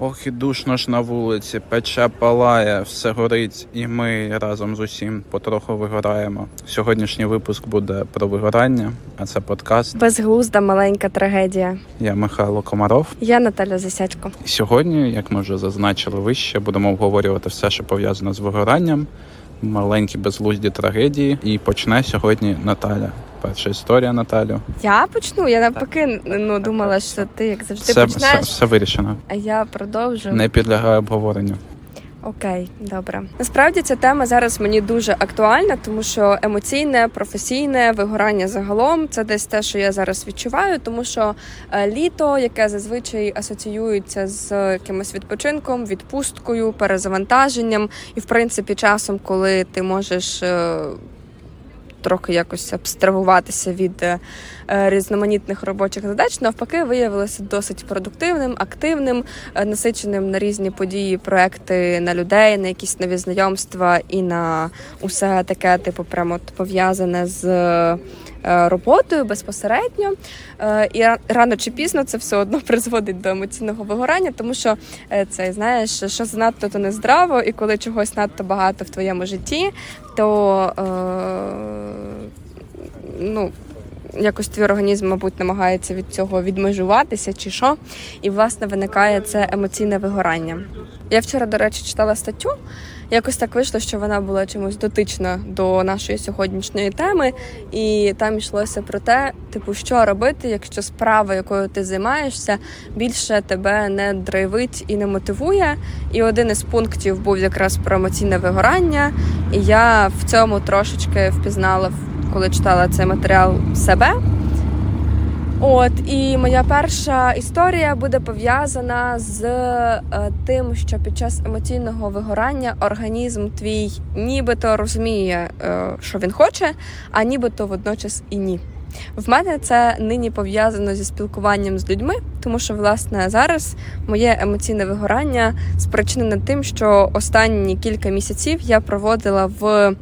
Ох і душно ж на вулиці, пече палає, все горить, і ми разом з усім потроху вигораємо. Сьогоднішній випуск буде про вигорання, а це подкаст. Безглузда маленька трагедія. Я Михайло Комаров. Я Наталя Засядько. І сьогодні, як ми вже зазначили вище, будемо обговорювати все, що пов'язано з вигоранням, маленькі безглузді трагедії. І почне сьогодні Наталя. Перша історія Наталю. Я почну. Я навпаки ну думала, що ти як завжди Все, почнеш, все, все вирішено. а я продовжу. Не підлягає обговоренню. Окей, добре. Насправді ця тема зараз мені дуже актуальна, тому що емоційне, професійне вигорання загалом це десь те, що я зараз відчуваю, тому що е, літо, яке зазвичай асоціюється з якимось відпочинком, відпусткою, перезавантаженням, і в принципі часом, коли ти можеш. Трохи якось абстрагуватися від е, е, різноманітних робочих задач, навпаки, виявилося досить продуктивним, активним, е, насиченим на різні події, проекти на людей, на якісь нові знайомства і на усе таке, типу, прямо пов'язане з роботою безпосередньо. І рано чи пізно це все одно призводить до емоційного вигорання, тому що це знаєш, що занадто то не здраво, і коли чогось надто багато в твоєму житті, то е, ну. Якось твій організм, мабуть, намагається від цього відмежуватися чи що, і власне виникає це емоційне вигорання. Я вчора, до речі, читала статтю. Якось так вийшло, що вона була чимось дотична до нашої сьогоднішньої теми, і там йшлося про те, типу, що робити, якщо справа, якою ти займаєшся, більше тебе не драйвить і не мотивує. І один із пунктів був якраз про емоційне вигорання. І я в цьому трошечки впізнала, коли читала цей матеріал себе. От і моя перша історія буде пов'язана з е, тим, що під час емоційного вигорання організм твій нібито розуміє, е, що він хоче, а нібито водночас і ні. В мене це нині пов'язано зі спілкуванням з людьми, тому що власне зараз моє емоційне вигорання спричинене тим, що останні кілька місяців я проводила в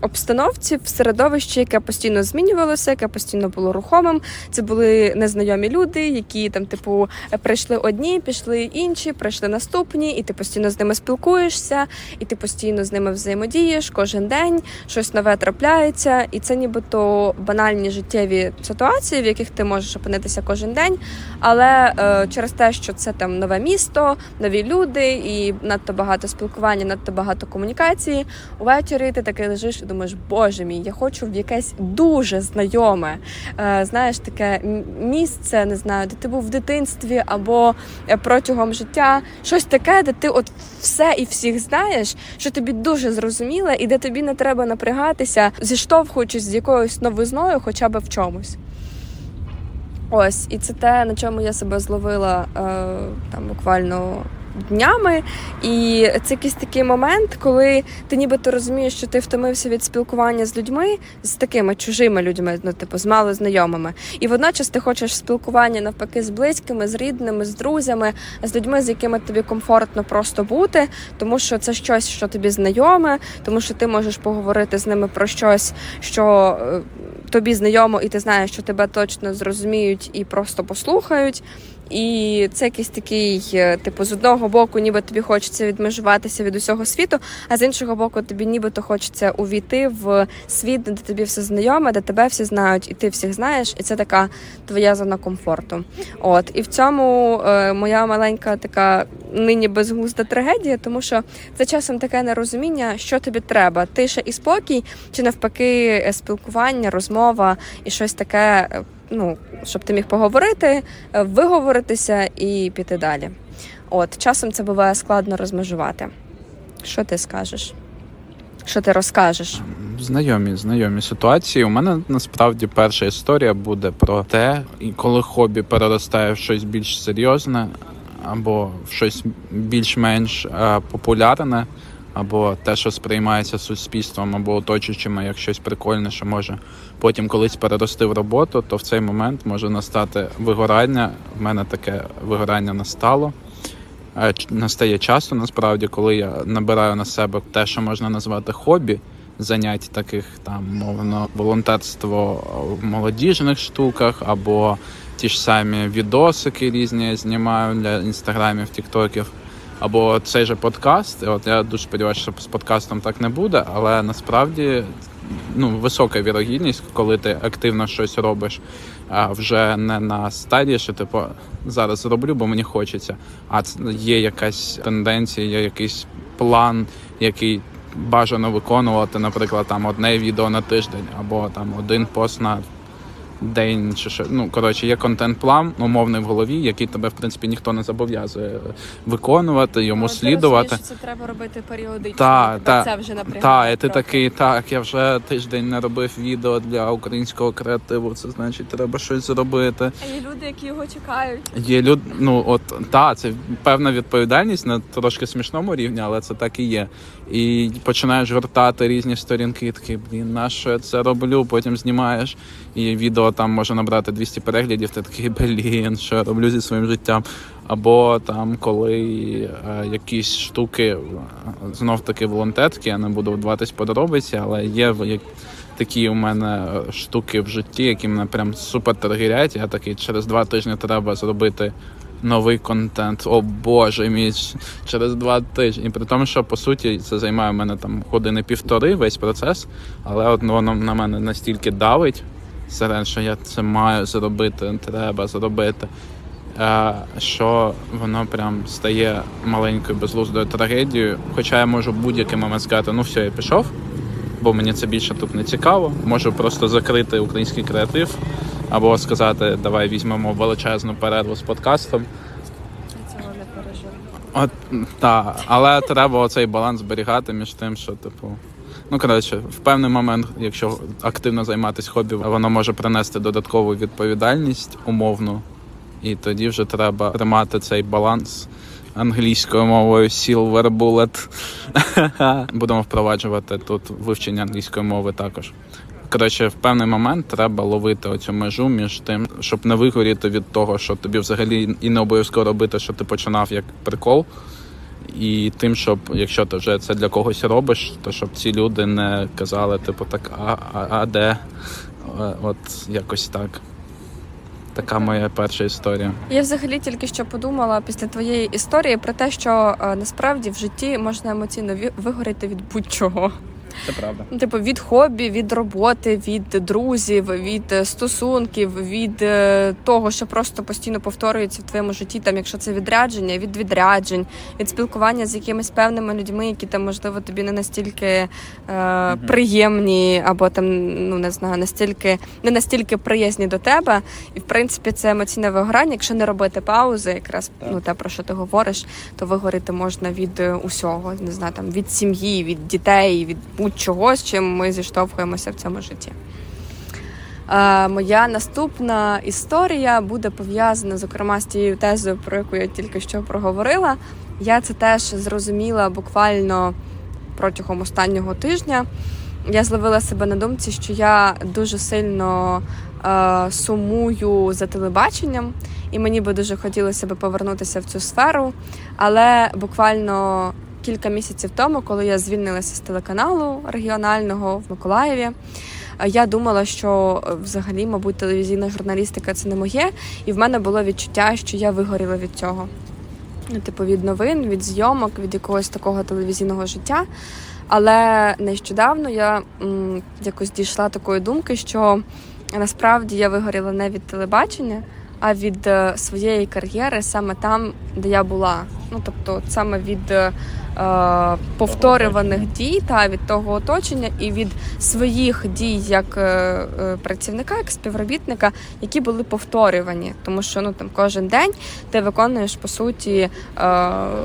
обстановці в середовищі, яке постійно змінювалося, яке постійно було рухомим. Це були незнайомі люди, які там, типу, прийшли одні, пішли інші, прийшли наступні, і ти постійно з ними спілкуєшся, і ти постійно з ними взаємодієш кожен день, щось нове трапляється, і це нібито банальні життєві ситуації, в яких ти можеш опинитися кожен день. Але е, через те, що це там нове місто, нові люди і надто багато спілкування, надто багато комунікації. Увечері ти таки лежиш і думаєш, боже мій, я хочу в якесь дуже знайоме, е, знаєш, таке місце, не знаю, де ти був в дитинстві або е, протягом життя, щось таке, де ти от все і всіх знаєш, що тобі дуже зрозуміле, і де тобі не треба напрягатися, зіштовхуючись з якоюсь новизною, хоча б в чомусь. Ось, і це те, на чому я себе зловила е, там буквально днями. І це якийсь такий момент, коли ти нібито розумієш, що ти втомився від спілкування з людьми, з такими чужими людьми, ну типу з малознайомими. І водночас ти хочеш спілкування навпаки з близькими, з рідними, з друзями, з людьми, з якими тобі комфортно просто бути, тому що це щось, що тобі знайоме, тому що ти можеш поговорити з ними про щось, що. е, Тобі знайомо, і ти знаєш, що тебе точно зрозуміють і просто послухають. І це якийсь такий, е, типу, з одного боку, ніби тобі хочеться відмежуватися від усього світу, а з іншого боку, тобі нібито хочеться увійти в світ, де тобі все знайоме, де тебе всі знають, і ти всіх знаєш, і це така твоя зона комфорту. От і в цьому е, моя маленька така нині безглузда трагедія, тому що це часом таке нерозуміння, що тобі треба: тиша і спокій, чи навпаки, е, спілкування, розмова і щось таке. е, Ну, щоб ти міг поговорити, е, виговоритися і піти далі. От часом це буває складно розмежувати. Що ти скажеш? Що ти розкажеш? Знайомі, знайомі ситуації. У мене насправді перша історія буде про те, коли хобі переростає в щось більш серйозне, або щось більш-менш е, популярне, або те, що сприймається суспільством, або оточуючими як щось прикольне, що може потім колись перерости в роботу, то в цей момент може настати вигорання. В мене таке вигорання настало. Е, Настає часто насправді, коли я набираю на себе те, що можна назвати хобі, занять таких там мовно волонтерство в молодіжних штуках або ті ж самі відосики різні я знімаю для інстаграмів, тіктоків. Або цей же подкаст. От я дуже сподіваюся, що з подкастом так не буде, але насправді ну, висока вірогідність, коли ти активно щось робиш, а вже не на стадії, що типу зараз зроблю, бо мені хочеться. А є якась тенденція, є якийсь план, який бажано виконувати, наприклад, там одне відео на тиждень, або там один пост на день чи що. Ну коротше, є контент-план умовний в голові, який тебе в принципі ніхто не зобов'язує виконувати, йому слідувати. Це треба робити періодично. Та, та, це вже напрягає. Та, і ти трохи. такий, так, я вже тиждень не робив відео для українського креативу. Це значить, треба щось зробити. А є люди, які його чекають. Є люд, ну от та це певна відповідальність на трошки смішному рівні, але це так і є. І починаєш гортати різні сторінки, і такий, блін, на що я це роблю? Потім знімаєш, і відео там може набрати 200 переглядів. Ти такий, блін, що я роблю зі своїм життям. Або там, коли е, якісь штуки е, знов таки волонтерські, я не буду вдаватись подробиці, але є як такі у мене е, штуки в житті, які мене прям супер тригерять. Я такий через два тижні треба зробити новий контент. О боже мій, через два тижні. І при тому, що по суті це займає в мене там години півтори весь процес, але от воно на мене настільки давить, серед, що я це маю зробити, треба зробити. е, Що воно прям стає маленькою безглуздою трагедією. Хоча я можу будь-який момент сказати, ну все, я пішов, бо мені це більше тут не цікаво. Можу просто закрити український креатив, або сказати, давай візьмемо величезну перерву з подкастом. Я цього не. От так, але треба оцей баланс зберігати між тим, що типу. Ну коротше, в певний момент, якщо активно займатися хобі, воно може принести додаткову відповідальність умовну, і тоді вже треба тримати цей баланс англійською мовою Silver Bullet. Будемо впроваджувати тут вивчення англійської мови також. Коротше, в певний момент треба ловити оцю межу між тим, щоб не вигоріти від того, що тобі взагалі і не обов'язково робити, що ти починав як прикол. І тим, щоб якщо ти вже це для когось робиш, то щоб ці люди не казали, типу, так, а, а, а де? Е, От якось так. Така моя перша історія. Я взагалі тільки що подумала після твоєї історії про те, що е, насправді в житті можна емоційно ві- від будь-чого. Це правда. Ну, Типу від хобі, від роботи, від друзів, від е, стосунків, від е, того, що просто постійно повторюється в твоєму житті, там, якщо це відрядження, від відряджень, від спілкування з якимись певними людьми, які там, можливо, тобі не настільки е, приємні, або там, ну не знаю, настільки не настільки приязні до тебе. І в принципі це емоційне вигорання. Якщо не робити паузи, якраз Так. ну те про що ти говориш, то вигоріти можна від е, усього, не знаю, там від сім'ї, від дітей, від будь-чого, з чим ми зіштовхуємося в цьому житті. Е, моя наступна історія буде пов'язана, зокрема, з тією тезою, про яку я тільки що проговорила. Я це теж зрозуміла буквально протягом останнього тижня. Я зловила себе на думці, що я дуже сильно е, сумую за телебаченням, і мені би дуже хотілося би повернутися в цю сферу. Але буквально кілька місяців тому, коли я звільнилася з телеканалу регіонального в Миколаєві, я думала, що е, взагалі, мабуть, телевізійна журналістика це не моє, і в мене було відчуття, що я вигоріла від цього. Ну, типу, від новин, від зйомок, від якогось такого телевізійного життя. Але нещодавно я м, якось дійшла такої думки, що насправді я вигоріла не від телебачення, а від е, своєї кар'єри саме там, де я була. Ну тобто, саме від е, е, повторюваних дій та від того оточення і від своїх дій як е, е, працівника, як співробітника, які були повторювані. Тому що ну там кожен день ти виконуєш по суті е,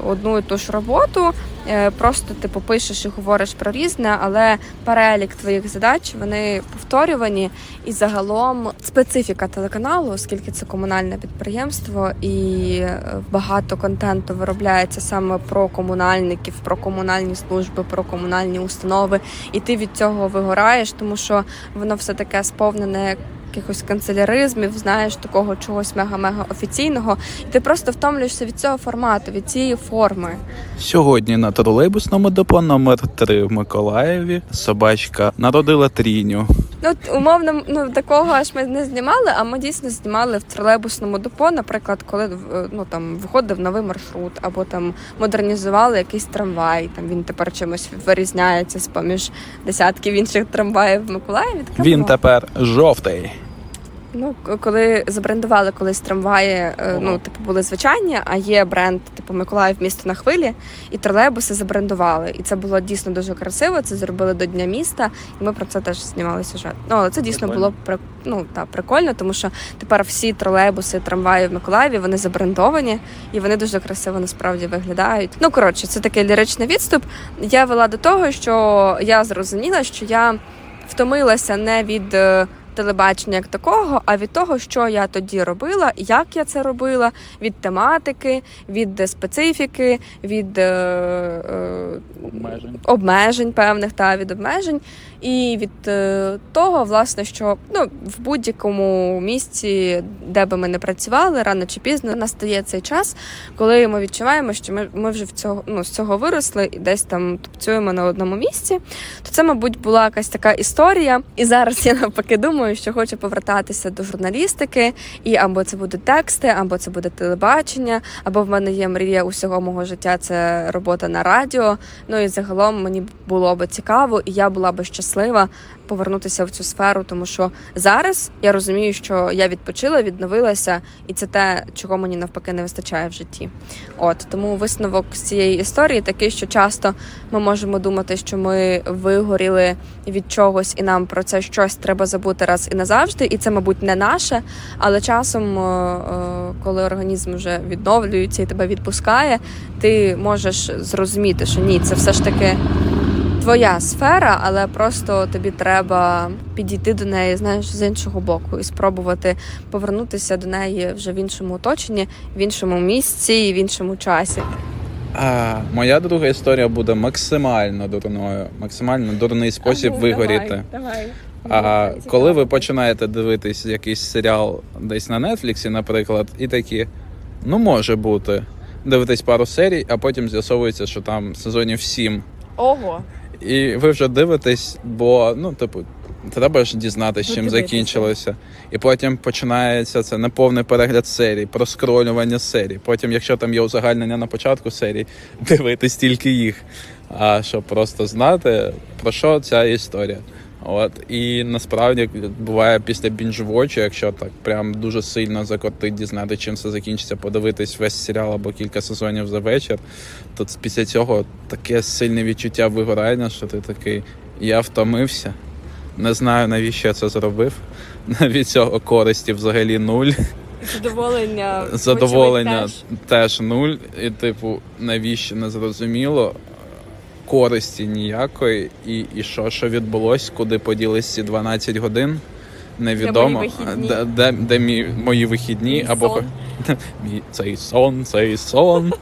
одну і ту ж роботу. Е, Просто ти попишеш і говориш про різне, але перелік твоїх задач вони повторювані. І загалом специфіка телеканалу, оскільки це комунальне підприємство, і е, багато контенту виробляється саме про комунальників, про комунальні служби, про комунальні установи, і ти від цього вигораєш, тому що воно все таке сповнене якихось канцеляризмів, знаєш, такого чогось мега-мега офіційного. І ти просто втомлюєшся від цього формату, від цієї форми. Сьогодні на тролейбусному депо номер 3 в Миколаєві собачка народила тріню. Ну, от, умовно, ну такого аж ми не знімали, а ми дійсно знімали в тролейбусному депо, наприклад, коли е, ну там виходив новий маршрут, або там модернізували якийсь трамвай. Там він тепер чимось вирізняється з поміж десятків інших трамваїв в Миколаєві. Він було. тепер жовтий. Ну, коли забрендували колись трамваї, е, ну, типу, були звичайні, а є бренд, типу Миколаїв місто на хвилі, і тролейбуси забрендували. І це було дійсно дуже красиво. Це зробили до Дня міста, і ми про це теж знімали сюжет. Ну, але це дійсно Прикольно. було при- ну, та, прикольно, тому що тепер всі тролейбуси, трамваї в Миколаєві вони забрендовані і вони дуже красиво насправді виглядають. Ну, коротше, це такий ліричний відступ. Я вела до того, що я зрозуміла, що я втомилася не від. Телебачення як такого, а від того, що я тоді робила, як я це робила, від тематики, від е, специфіки, від е, е, Обмежень. обмежень певних та від обмежень, і від е, того, власне, що ну в будь-якому місці, де би ми не працювали, рано чи пізно настає цей час, коли ми відчуваємо, що ми, ми вже в цього ну з цього виросли і десь там тупцюємо на одному місці. То це, мабуть, була якась така історія. І зараз я навпаки думаю, що хочу повертатися до журналістики, і або це будуть тексти, або це буде телебачення, або в мене є мрія усього мого життя. Це робота на радіо. Ну і загалом мені було би цікаво, і я була би щаслива повернутися в цю сферу, тому що зараз я розумію, що я відпочила, відновилася, і це те, чого мені навпаки не вистачає в житті. От тому висновок з цієї історії такий, що часто ми можемо думати, що ми вигоріли від чогось, і нам про це щось треба забути раз і назавжди, і це, мабуть, не наше. Але часом, е, е, коли організм вже відновлюється і тебе відпускає, ти можеш зрозуміти, що ні, це все ж таки твоя сфера, але просто тобі треба підійти до неї, знаєш, з іншого боку і спробувати повернутися до неї вже в іншому оточенні, в іншому місці і в іншому часі. А, моя друга історія буде максимально дурною, максимально дурний спосіб А ну, вигоріти. Давай, А давай. коли ви починаєте дивитись якийсь серіал десь на Нетфліксі, наприклад, і такі, ну може бути, дивитесь пару серій, а потім з'ясовується, що там сезонів сім. Ого, І ви вже дивитесь, бо ну, типу, треба ж дізнатися, чим закінчилося. І потім починається це неповний перегляд серій, проскролювання серій. Потім, якщо там є узагальнення на початку серії, дивитись тільки їх. А щоб просто знати, про що ця історія. От і насправді буває після бінж-вочу, якщо так прям дуже сильно закотить дізнати, чим це закінчиться, подивитись весь серіал або кілька сезонів за вечір, то після цього таке сильне відчуття вигорання, що ти такий, я втомився, не знаю навіщо я це зробив. Від цього користі взагалі нуль. задоволення. Задоволення теж нуль. І, типу, навіщо не зрозуміло. Користі ніякої, і, і що, що відбулось, куди поділись ці 12 годин, невідомо. мої. Де, де, де мі, мої вихідні, Мій або сон. мій цей сон, цей сон.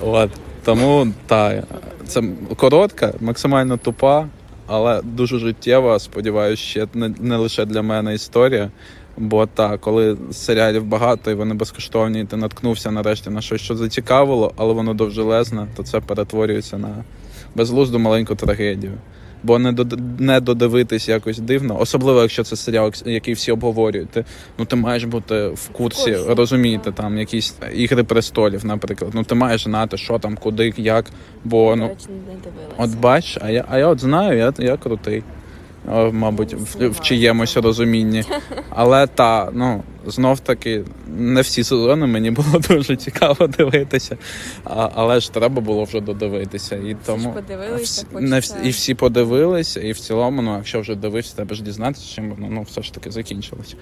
От. Тому так, це коротка, максимально тупа, але дуже життєва. Сподіваюся, ще не, не лише для мене історія. Бо так, коли серіалів багато і вони безкоштовні, і ти наткнувся нарешті на щось, що зацікавило, але воно довжелезне, то це перетворюється на безглузду маленьку трагедію. Бо не дод- не додивитись якось дивно, особливо якщо це серіал, який всі обговорюють. Ти, ну ти маєш бути в курсі, курсі, розуміти там якісь ігри престолів, наприклад. Ну ти маєш знати, що там, куди, як. Бо ну От бач, а я, а я от знаю, я, я крутий. Мабуть, в, в чиємусь розумінні. Але та, ну, знов таки, не всі сезони мені було дуже цікаво дивитися. А, але ж треба було вже додивитися. І тому подивилися, не всі, і всі подивилися, і в цілому, ну, якщо вже дивився, треба ж дізнатися, чим воно ну, все ж таки закінчилось.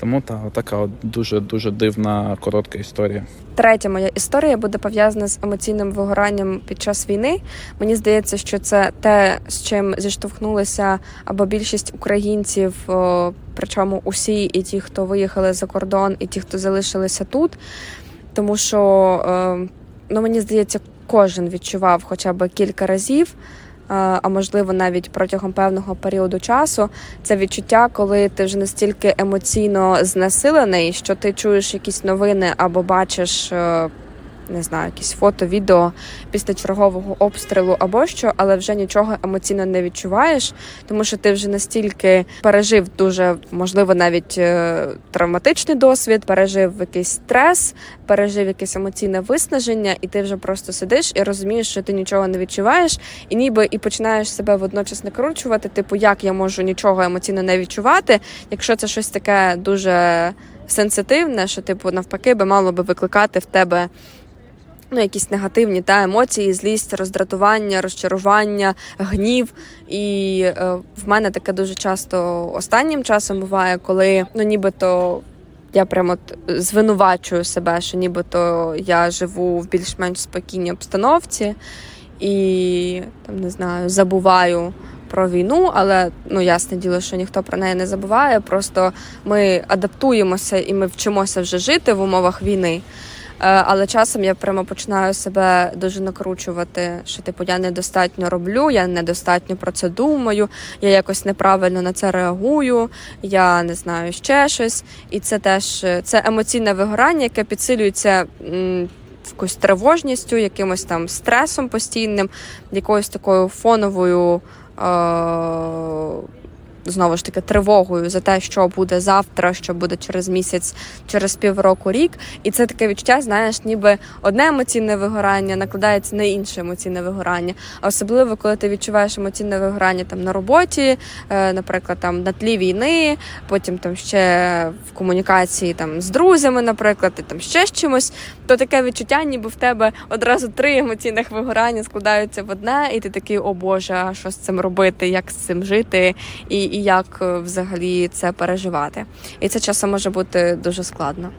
Тому та, така от дуже дуже дивна коротка історія. Третя моя історія буде пов'язана з емоційним вигоранням під час війни. Мені здається, що це те, з чим зіштовхнулися або більшість українців, причому усі, і ті, хто виїхали за кордон, і ті, хто залишилися тут. Тому що, е, ну мені здається, кожен відчував хоча б кілька разів а а можливо навіть протягом певного періоду часу. Це відчуття, коли ти вже настільки емоційно знесилений, що ти чуєш якісь новини або бачиш. Не знаю, якісь фото, відео після чергового обстрілу або що, але вже нічого емоційно не відчуваєш, тому що ти вже настільки пережив дуже можливо навіть е, травматичний досвід, пережив якийсь стрес, пережив якесь емоційне виснаження, і ти вже просто сидиш і розумієш, що ти нічого не відчуваєш, і ніби і починаєш себе водночас накручувати. Типу, як я можу нічого емоційно не відчувати, якщо це щось таке дуже сенситивне, що типу навпаки би мало би викликати в тебе. Ну, якісь негативні та емоції, злість, роздратування, розчарування, гнів. І е, в мене таке дуже часто останнім часом буває, коли ну нібито я прямо звинувачую себе, що нібито я живу в більш-менш спокійній обстановці і там не знаю, забуваю. Про війну, але ну ясне діло, що ніхто про неї не забуває. Просто ми адаптуємося і ми вчимося вже жити в умовах війни. Е, Але часом я прямо починаю себе дуже накручувати, що типу я недостатньо роблю, я недостатньо про це думаю, я якось неправильно на це реагую, я не знаю ще щось. І це теж е, це емоційне вигорання, яке підсилюється. Якоюсь тривожністю, якимось там стресом постійним, якоюсь такою фоновою е- знову ж таки тривогою за те, що буде завтра, що буде через місяць, через півроку, рік. І це таке відчуття, знаєш, ніби одне емоційне вигорання накладається на інше емоційне вигорання. А особливо, коли ти відчуваєш емоційне вигорання там на роботі, е, наприклад, там на тлі війни, потім там ще в комунікації там з друзями, наприклад, і там ще з чимось, то таке відчуття, ніби в тебе одразу три емоційних вигорання складаються в одне, і ти такий, о Боже, а що з цим робити, як з цим жити, і, і як е, взагалі це переживати. І це часом може бути дуже складно.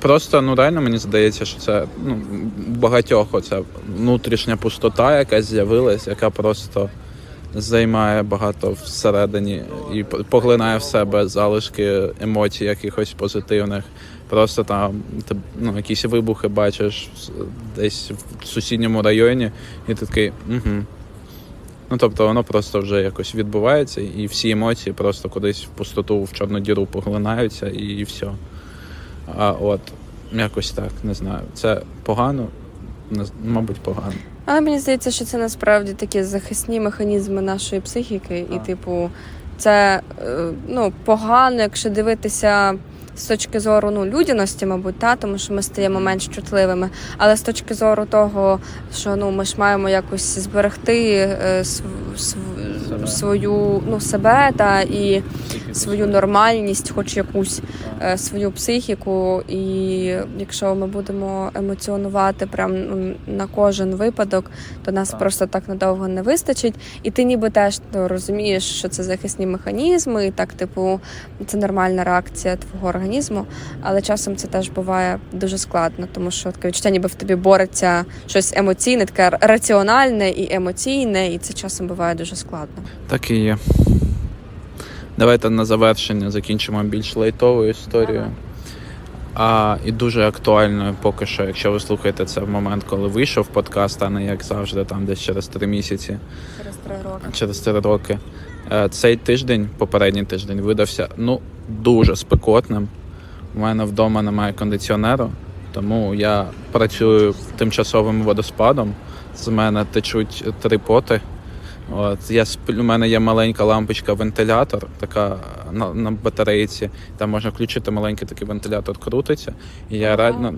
Просто ну реально мені здається, що це ну багатьох оця внутрішня пустота, яка з'явилась, яка просто займає багато всередині і поглинає в себе залишки емоцій, якихось позитивних. Просто там ти, ну, якісь вибухи бачиш десь в сусідньому районі, і ти такий угу. Ну тобто воно просто вже якось відбувається, і всі емоції просто кудись в пустоту в чорну діру поглинаються, і, все. А от якось так, не знаю. Це погано, Не мабуть, погано. Але мені здається, що це насправді такі захисні механізми нашої психіки, і, типу, це е, ну, погано, якщо дивитися. З точки зору ну, людяності, мабуть, та, тому що ми стаємо менш чутливими. Але з точки зору того, що ну, ми ж маємо якось зберегти е. Свою ну, себе та і свою нормальність, хоч якусь е, свою психіку. І якщо ми будемо емоціонувати прям ну, на кожен випадок, то нас Так. просто так надовго не вистачить. І ти ніби теж ну, розумієш, що це захисні механізми, і так, типу, це нормальна реакція твого організму. Але часом це теж буває дуже складно, тому що таке відчуття, ніби в тобі бореться щось емоційне, таке раціональне і емоційне, і це часом буває дуже складно. Так і є. Давайте на завершення закінчимо більш лайтовою історією. А, і дуже актуальною поки що, якщо ви слухаєте це в момент, коли вийшов подкаст, а не як завжди, там десь через три місяці, Через три роки. через три роки. Е, Цей тиждень, попередній тиждень, видався ну дуже спекотним. У мене вдома немає кондиціонеру, тому я працюю тимчасовим водоспадом. З мене течуть три поти. От я сплю, у мене є маленька лампочка, вентилятор, така на, на батарейці. Там можна включити маленький такий вентилятор, крутиться. І я Ага. реально.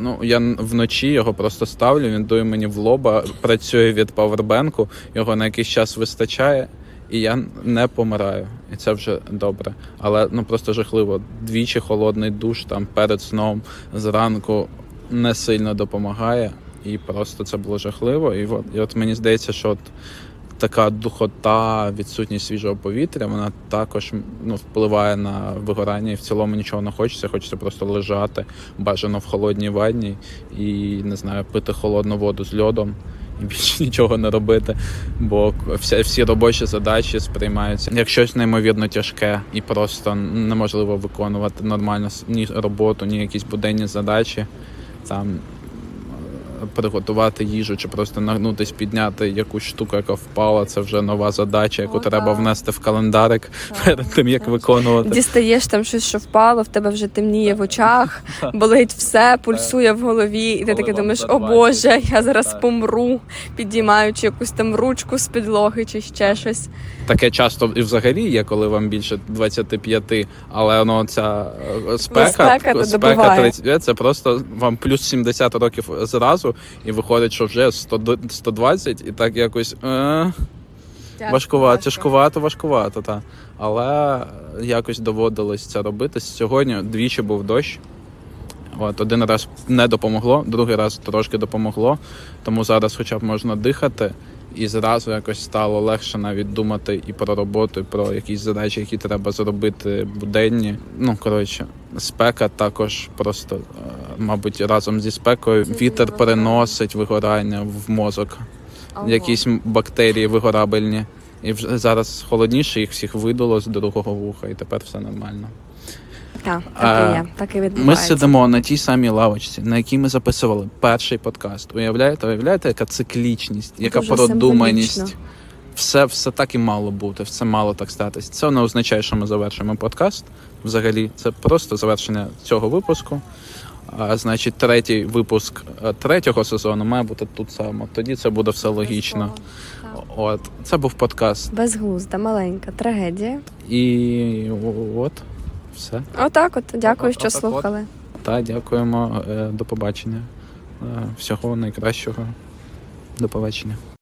Ну, я вночі його просто ставлю, він дує мені в лоба, працює від павербенку, його на якийсь час вистачає, і я не помираю. І це вже добре. Але ну просто жахливо. Двічі холодний душ там перед сном зранку не сильно допомагає. І просто це було жахливо. І от, і от мені здається, що от така духота, відсутність свіжого повітря, вона також ну, впливає на вигорання, і в цілому нічого не хочеться. Хочеться просто лежати, бажано в холодній ванні і не знаю, пити холодну воду з льодом. І більше нічого не робити, бо всі, всі робочі задачі сприймаються як щось неймовірно тяжке, і просто неможливо виконувати нормально ні роботу, ні якісь буденні задачі. Там приготувати їжу чи просто нагнутись, підняти якусь штуку, яка впала. Це вже нова задача, яку О, треба так. внести в календарик перед тим, як виконувати. Дістаєш там щось, що впало, в тебе вже темніє в очах, болить все, пульсує в голові, і ти вам думаєш, о Боже, я зараз Так. помру, підіймаючи якусь там ручку з підлоги чи ще щось. Таке часто і взагалі є, коли вам більше 25, але воно ця е, спека, спека спека добиває. 35, це просто вам плюс 70 років зразу, і виходить, що вже 100 120, і так якось. Е, Важкувато, тяжкувато, важкувато, так. Але якось доводилось це робити. Сьогодні двічі був дощ. От, один раз не допомогло, другий раз трошки допомогло. Тому зараз хоча б можна дихати, і зразу якось стало легше навіть думати і про роботу, і про якісь задачі, які треба зробити буденні. Ну, коротше, спека також просто, е, мабуть, разом зі спекою вітер переносить вигорання в мозок якісь бактерії вигорабельні. І вже зараз холодніше, їх всіх видало з другого вуха, і тепер все нормально. Так, так і є, так і Ми сидимо на тій самій лавочці, на якій ми записували перший подкаст. Уявляєте, уявляєте, яка циклічність, яка Дуже продуманість. символічно. Все, все так і мало бути, все мало так статись. Це не означає, що ми завершимо подкаст. Взагалі, це просто завершення цього випуску. А значить, третій випуск е, третього сезону має бути тут само. Тоді це буде все логічно. От це був подкаст. Безглузда, маленька трагедія. І от все. Отак, от дякую, що от. слухали. Та дякуємо. Е, До побачення. Е, Всього найкращого. До побачення.